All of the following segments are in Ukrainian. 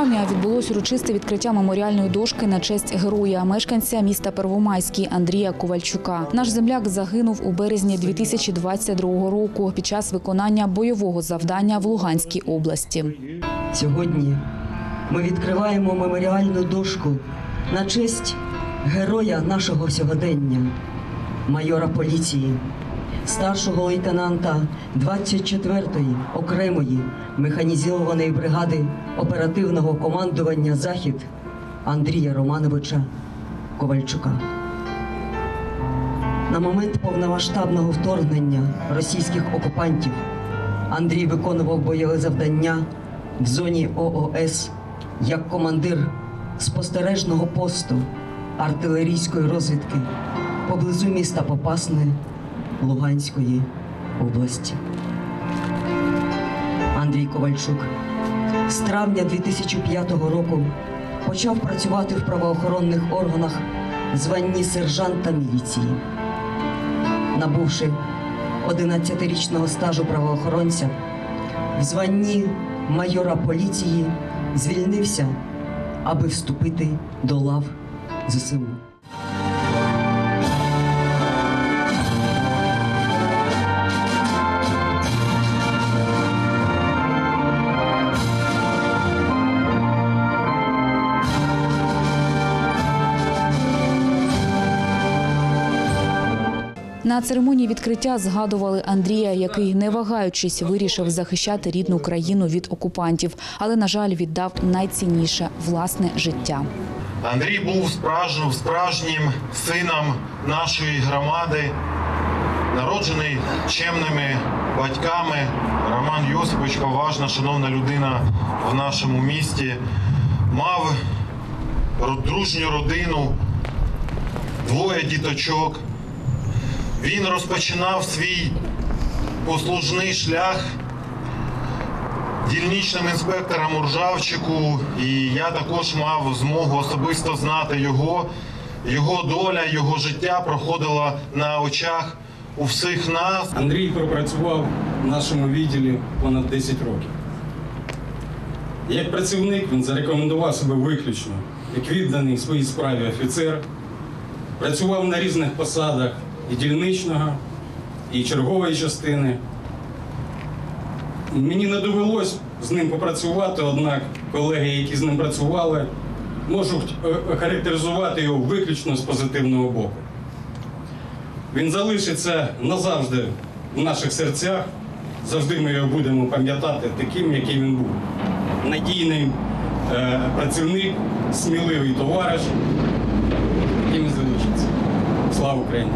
травня відбулось урочисте відкриття меморіальної дошки на честь героя, мешканця міста Первомайський Андрія Ковальчука. Наш земляк загинув у березні 2022 року під час виконання бойового завдання в Луганській області. Сьогодні ми відкриваємо меморіальну дошку на честь героя нашого сьогодення, майора поліції, старшого лейтенанта 24-ї окремої механізованої бригади оперативного командування Захід Андрія Романовича Ковальчука. На момент повномасштабного вторгнення російських окупантів Андрій виконував бойове завдання в зоні ООС як командир спостережного посту артилерійської розвідки поблизу міста Попасне Луганської області. Андрій Ковальчук з травня 2005 року почав працювати в правоохоронних органах званні сержанта міліції. Набувши 11-річного стажу правоохоронця, в званні майора поліції звільнився, аби вступити до лав ЗСУ. На церемонії відкриття згадували Андрія, який, не вагаючись, вирішив захищати рідну країну від окупантів, але, на жаль, віддав найцінніше власне життя. Андрій був справжнім, справжнім сином нашої громади, народжений чемними батьками. Роман Йосипович, поважна, шановна людина в нашому місті, мав дружню родину, двоє діточок. Він розпочинав свій послужний шлях дільничним інспектором у Ржавчику, і я також мав змогу особисто знати його. Його доля, його життя проходила на очах у всіх нас. Андрій пропрацював в нашому відділі понад 10 років. Як працівник він зарекомендував себе виключно як відданий своїй справі офіцер, працював на різних посадах і дільничного, і чергової частини. Мені не довелось з ним попрацювати, однак колеги, які з ним працювали, можуть е, характеризувати його виключно з позитивного боку. Він залишиться назавжди в наших серцях. Завжди ми його будемо пам'ятати таким, яким він був. Надійний е, працівник, сміливий товариш, яким залишиться. Слава Україні!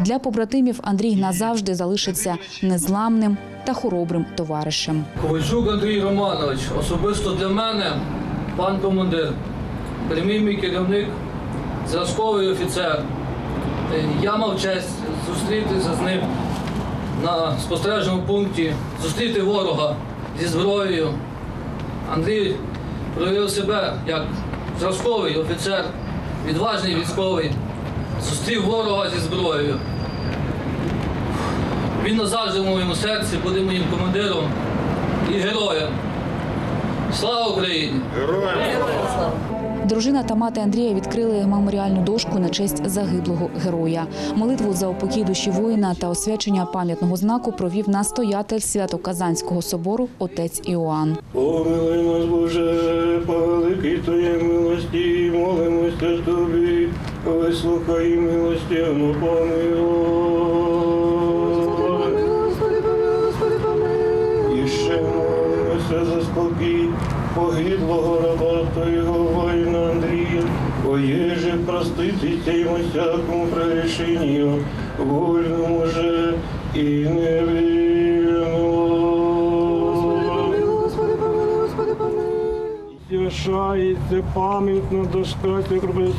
Для побратимів Андрій назавжди залишиться незламним та хоробрим товаришем. Ковальчук Андрій Романович, особисто для мене, пан командир, прямий мій керівник, зразковий офіцер. Я мав честь зустрітися з ним на спостережному пункті, зустріти ворога зі зброєю. Андрій проявив себе як зразковий офіцер, відважний військовий, зустрів ворога зі зброєю. Він назавжди в моєму серці буде моїм командиром і героєм. Слава Україні! Героям! Дружина та мати Андрія відкрили меморіальну дошку на честь загиблого героя. Молитву за упокій душі воїна та освячення пам'ятного знаку провів настоятель Свято-Казанського собору отець Іоанн. Вислухай милостивно помилуй. І ще молимося за спокій погиблого раба Твоєго воїна Андрія, поєже проститися йому всякому прегрешенню, вольному же і невинному. Свящається пам'ятна дошка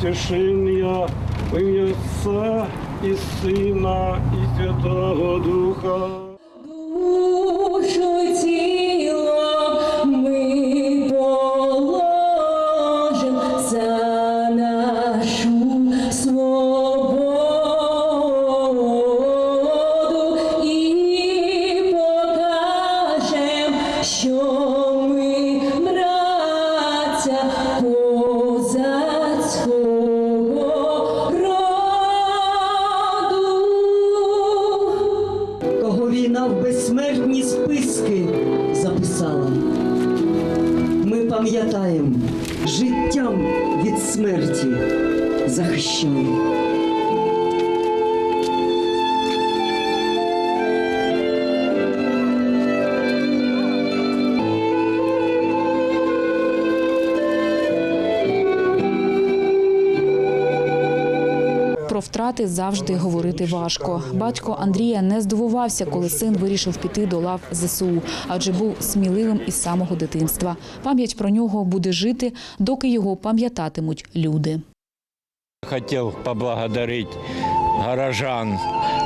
священня в ім'я Отця і Сина і Святого Духа. Війна в безсмертні списки записала. Ми пам'ятаємо, життям від смерті захищали. Про втрати завжди говорити важко. Батько Андрія не здивувався, коли син вирішив піти до лав ЗСУ, адже був сміливим із самого дитинства. Пам'ять про нього буде жити, доки його пам'ятатимуть люди. Хотів поблагодарить горожан,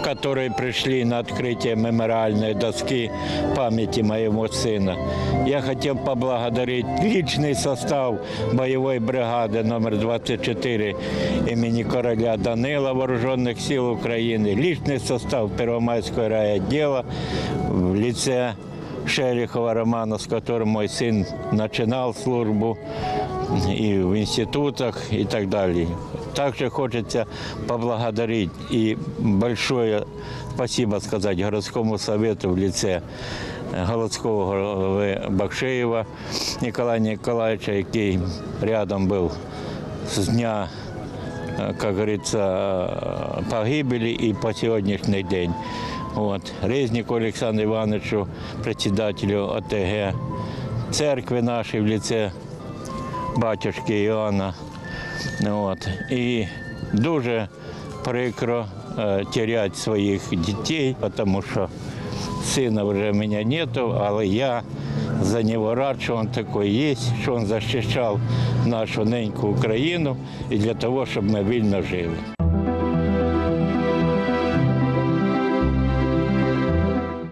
которые пришли на открытие мемориальной доски памяти моего сына. Я хотел поблагодарить личный состав боевой бригады номер 24 имени короля Данила Вооруженных сил Украины, личный состав Первомайского райотдела в лице Шерихова Романа, с которым мой сын начинал службу и в институтах и так далее. Также хочется поблагодарить и большое спасибо сказать городскому совету в лице городского голови Бакшеева Николая Николаевича, який рядом был с дня, э, как говорится, э, погибели и по сегодняшний день. Вот. Резнику Александру Ивановичу, председателю ОТГ, церкви нашей в лице батюшки Іоанна. От. І дуже прикро е, теряти своїх дітей, тому що сина вже в мене нету, але я за нього рад, що він такий є, що він захищав нашу неньку Україну і для того, щоб ми вільно жили.